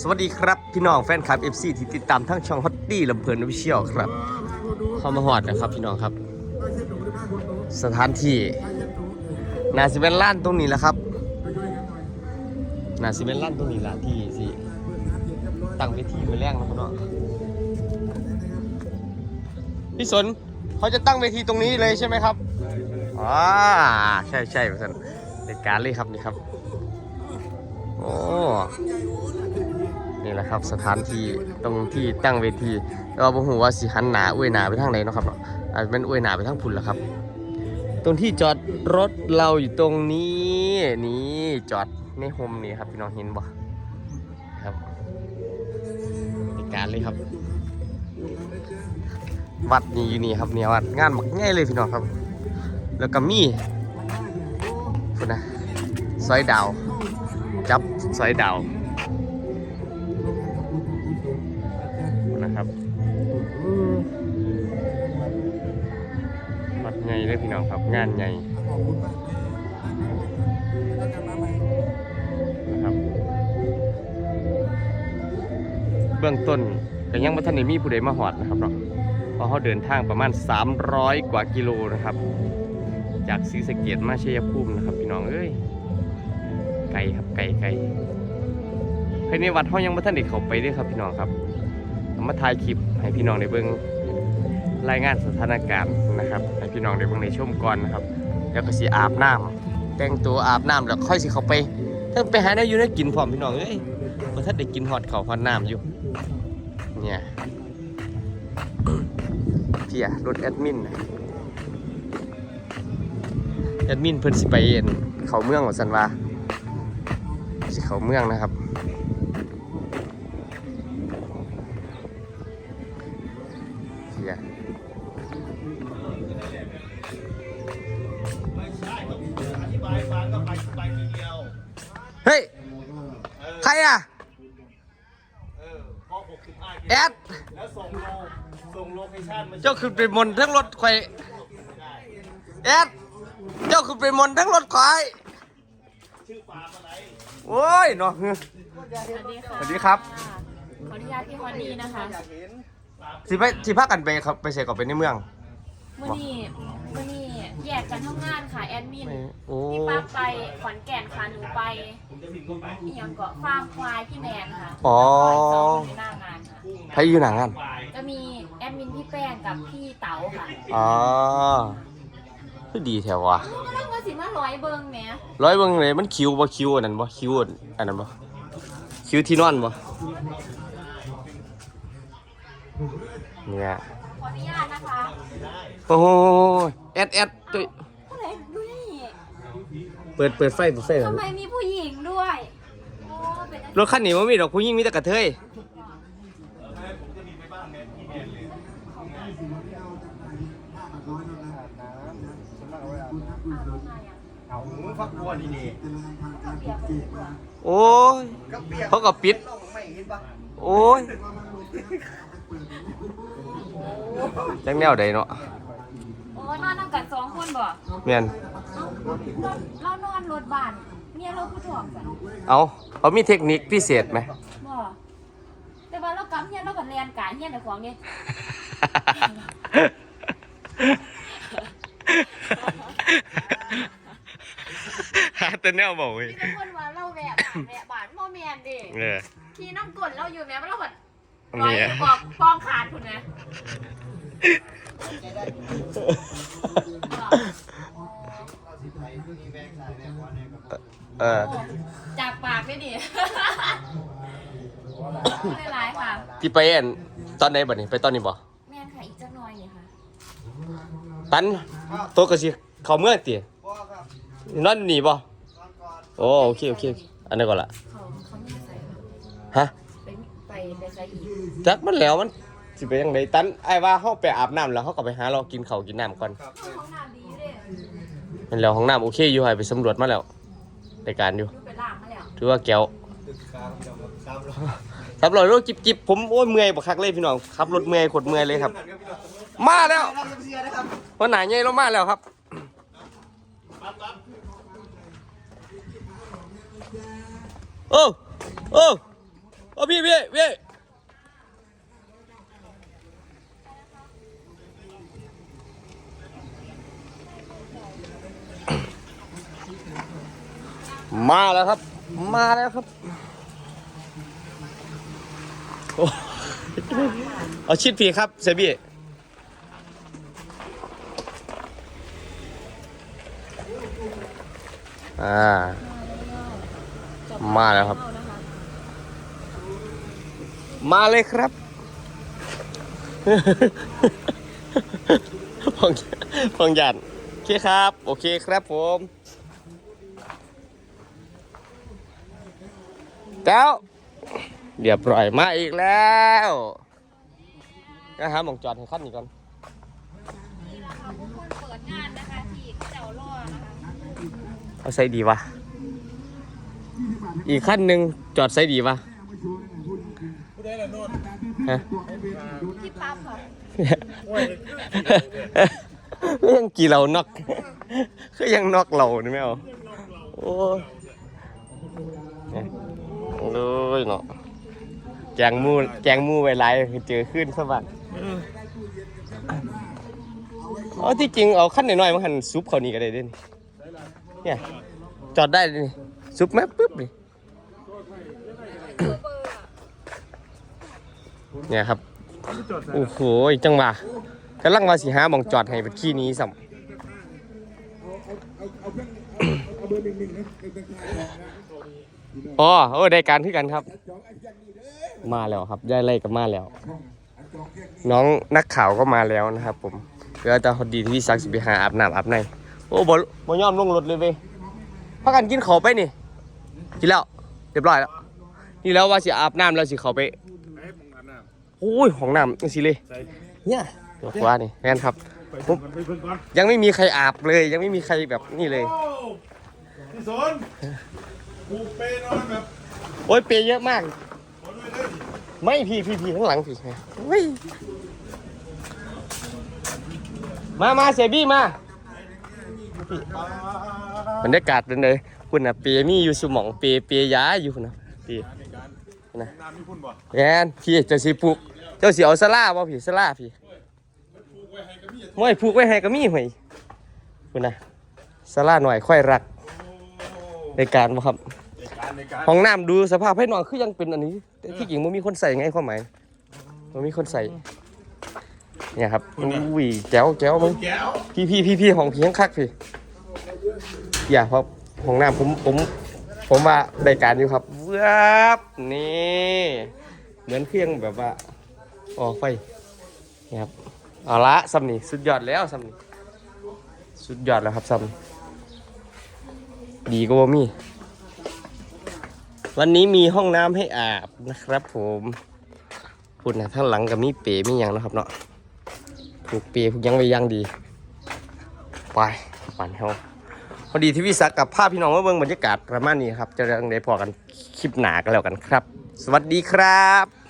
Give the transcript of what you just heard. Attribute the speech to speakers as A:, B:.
A: สวัสดีครับ พี่น้องแฟนคลับ FC ที่ติดตามทั้งช่องฮอตตี้ลำเพลินวิเชียลครับเข้ามาหอดนะครับ พี่น้องครับ สถานที่นาซิเวนล้านตรงนี้แหละครับนาซิเวนล้านตรงนี้แหละที่สิตั้งเวทีมาแรงนะพี่น้องพี่สนเขาจะตั้งเวทีตรงนี้เลยใช่ไหมครับอ่าใช่ใช่พี่สนในการเลยครับนี่ครับโอ้ นี่แหละครับ สถานที่ตรงที่ตั้งเวทีเราบอกว่าสิหันหนาอวยหนาไปทางไหนเนาะครับอาจจะเป็นอวยหนาไปทางพุ่นแหละครับ ตรงที่จอดรถเราอยู่ตรงนี้นี่จอดในโฮมนี่ครับพี่น้องเห็นบ่ครับในการเลยครับ วัดนี่อยู่นี่ครับเนี่ยวัดงานหมักง่ายเลยพี่น้องครับ แล้วก็มีคุณนะซอยดาว จับซอยดาว วัดใหญ่เลยพี่น้องครับ งานใหญ่นะครับ เบื้องต้นก็ยังไม่ทันได้มีผู้ใดมาหอดนะครับเนาะเพราะเขาเดินทางประมาณ 300 กว่ากิโลนะครับ จากศรีสะเกดมาชัยภูมินะครับ พี่น้องเอ้ยไกลครับไกลไกลภายในวัดเขายังไม่ทันได้เข้าไปด้วยครับพี่น้องครับ มาถ่ายคลิปให้พี่น้องได้เบิ่งรายงานสถานการณ์นะครับ ให้พี่น้องได้เบิ่งในชมก่อนนะครับแล้วก็สิอาบน้ำแต่งตัวอาบน้ำแล้วค่อยสิเขาไปถ้าไปหาได้อยู่ได้กินพร้อมพี่น้องเอ้ยบ่ทันได้กินฮอดเขาวฮอดน้ำอยู่เนี่ยเพียรถแอดมินแอดมินเพิ่นสิไปเอ็นเขาเมืองว่าซั่นวาสิเขาเมืองนะครับ เฮ้ยใครอะแอด
B: แล้วส่งโลส่งโลเคชั่นมา
A: เจ้าคือเป็นมนต์ทั้งรถควายแอด เจ้าคือเป็นมนต์ทั้งรถควาย
B: ชื่อฟาร์มอะไร
A: โอ้ยเนาะ
C: สวัสดีค่ะ
A: สวัสดีครับ
C: ขออนุญาตพี่ฮอนนี่นะคะ
A: สิไปสิพากันไปครับไปเสกกับไปในเมือง
C: เมื่อนี้เมื่อนี้แยกกันทำงานค่ะแอดมิน
A: ไม่โอ้
C: พี่ป้าไปขอนแก่นค่ะหนูไปอีหยังเกาะฟาร์มควายพี่แมนค่ะ
A: อ๋อ
C: สองคนในหน้างานค่ะ
A: ใครอยู่หนังกัน
C: ก็มีแอดมินพี่แป้งกับพี่เต๋าค่ะ
A: อ๋อคือดีแถววะ
C: ก็ต้องมาสิมาร้อยเบิงแหม
A: ร้อยเบิ่งเลยมันคิวบ่คิวอันนั้นบ่คิวอันนั้นบ่คิวที่นอนบ่เนี่ย
C: ขออ นุญาตนะคะ
A: โอ้โหแอดแอดตัว
C: อะไรดูนี่
A: เปิดเปิดไฟเปิดไฟหน่อ
C: ทำ
A: ย
C: ไมมีผู้หญิงด้วยโอ้เป็นอะไร
A: รถคันนี้มันมีดอกผู้หญิงมีแต่กระเทย
B: เอาฟักบัวนี่นี่
A: โอ้ยเขาก็ปิด
B: ไม่เห็นปะ
A: โอ้ย จังแนวใดเนาะ
C: โอ้นอนนั่งกันสองคนบ่
A: แม่น
C: เรานอนรถบ้านเมียเราคือถ่วงจ้ะ
A: เอาเขามีเทคนิคพิเศษไหม
C: บ่แต่ว่าเรากำเฮียเราก็เรียนกายเฮียในของนี่
A: หาแต่แนวบอกเว้ย
C: มีแต่คนว่าเราแหวะบานแหวะบานโมเมนดิ
A: เออ
C: ที่น้ำกลเราอยู่แม้ว่าเราแบบ
A: อัน
C: ร้อย
A: นี้อะ
C: กอกกองขาดคุณนะ
A: เออ
C: จากปากไม่ดีไม่ร้ายค่ะ
A: ที่ไปอันตอนไหนบ่นี่ไปตอนนี้บ่
C: แม่นค่ะอีกจักหน่อยนี่ค่ะ
A: ตันโตะก็สิเข้าเมืองติ
B: พ่อครับ
A: นอนนี่บ่
B: นอนก่อน
A: โอ้โอเคโอเคโอเค อันนั้นก่อนละ
C: เขาเขาไม่ใส่
A: ฮะ
C: ค่ะ ไปไปไปใส่อีก
A: จักมันแล้วมันสิไปยังไงตันไอ้ว่าเฮาไปอาบน้ำแล้วเฮาก็ไปหาเรากินข้าวกินน้ำก่อน
B: ครับ
C: ห้องน้ำดีเด้
A: เห็นแล้วห้องน้ำโอเคอยู่ให้ไปสำรวจมาแล้วในการอยู่
C: ดูไปล่างมาแล้ว
A: ถือว่าแก้ว
B: ตึกครับเดี๋ยวมาตามเรา
A: ขับรถรถจิบจิบผมโอ้ยเมื่อยบักคักเลยพี่น้องขับรถเมื่อยขดเมื่อยเลยครับ มาแล้ว
B: เราจะเชียร์นะครับ
A: วันไหนใหญ่เรามาแล้วครับ โอ้โอ้ โอ้พี่พี่พี่มาแล้วครับ มาแล้วครับโอ้เอาชิดพี่ครับเซบี้อ่า มาแล้วครับ มาเลยครับพงพงหยันโอเคครับ โอเคครับผมเจ้าเรียบร้อยมาอีกแล้วนะฮะมองจอดให้ขั้นนี้ก่อน
C: นี่แหละค่ะผู้คนเปิดงก่อน
A: เอาใส่ดีวะ อีกขั้นหนึ่งจอดใส่ดีวะ
B: ผู้ใดล่ะโน่น
A: ฮะ
C: พี่ปั๊บค่ะ
B: โอ้ย
A: เรื่องกี่เรานอกคือยังนอกเรานี่ไม่เอาโอ้ยเนี่ยเลยเนาะแจงมูแจงมูไว้ไรคือเจอขึ้นสบัดเอาที่จริงเอาขั้นหน่อยๆมันหันซุปเขานี่ก็ได้เด่นเนี่ยจอดได้เลยนี่ซุปแม่ปุ๊บนี่ เนี่ยครับโอ้โหจังหวะกำลังว่าสิหาหมองจอดให้เป็นขี้นี้สัมอ๋อโอ้ได้การที่กันครับ มาแล้วครับยายไล่ก็มาแล้ว น้องนักข่าวก็มาแล้วนะครับ ผมเดี๋ยวจะพอดีที่ซักสิไปหาอาบน้ำอาบในโอ้บ่บ่ยอมลงรถเลยเว้ยพักกันกินข้าไปนี่กินแล้วเรียบร้อยแล้วนี่แล้วว่าสิอาบน้ำแล้วสิเขาไป
B: ไอ้มึงอาบน้
A: โอ้ยของน้ำจังสิเลยำ
B: ใส่
A: เนี่ยตัวขวานี่แม่นครับ
B: ไปเพิ่งก่อนไปเพิ่งก่อน
A: ยังไม่มีใครอาบเลย ยังไม่มีใครแบบนี่เลย
B: โอ้พี่สนผูกเปนอนแบบ
A: โอ้ยเปย์เยอะมาก
B: ขอด้วยเลย
A: ไม่พี่พี่พี่ข้างหลังพี่เฮ้ยมามาเซบี้มาพี่บรรยากาศเป็นเลยคุณน่ะเปียมีอยู่สมองเปียเปียยาอยู่คุณนะพี่
B: ในการ
A: นะ
B: น้ำมีพุ่นบ่
A: แอนพี่เจะสิปลูก เจ้าสิเอาสลาบ่พี่สลาพี่
B: ผูกไว้ให้กับพี่อย่า
A: ห้อยผูกไว้ให้ก็มีห่วยคุณนะสลาหน่อยค่อยรัก
B: โอ้
A: ในการบ่ครับ
B: ในการในการ
A: ห้องน้ำดูสภาพให้หน่อยคือยังเป็นอันนี้ แต่ที่จริงมันมีคนใส่ไงความหมายมันมีคนใส่เนี่ยครับอุ้ยแจ๋วแจ๋วมึง
B: แก้ว
A: พี่พี่พี่พี่ของพี่ยังคักพี่อย่าเพราะห้องน้ำผมผม ผมว่าได้การอยู่ครับเว้บนี่เหมือนเครื่องแบบว่าอ๋อไฟนี่ครับเอาละซัมนี่สุดยอดแล้วซัมนี่สุดยอดแล้วครับซัมดีก็บ่มี วันนี้มีห้องน้ำให้อาบนะครับ ผมคุณนะข้างหลังกับมีเปรมีอย่างนะครับเนาะผูกเปรผูกยังไว้ยังดี ไปปั่นเฮา พอดีที่วิสักกับภาพพี่น้องมาเบิ่งบรรยากาศประมาณนี้ครับ จะยังได้พอกันคลิปหนากันแล้วกันครับ สวัสดีครับ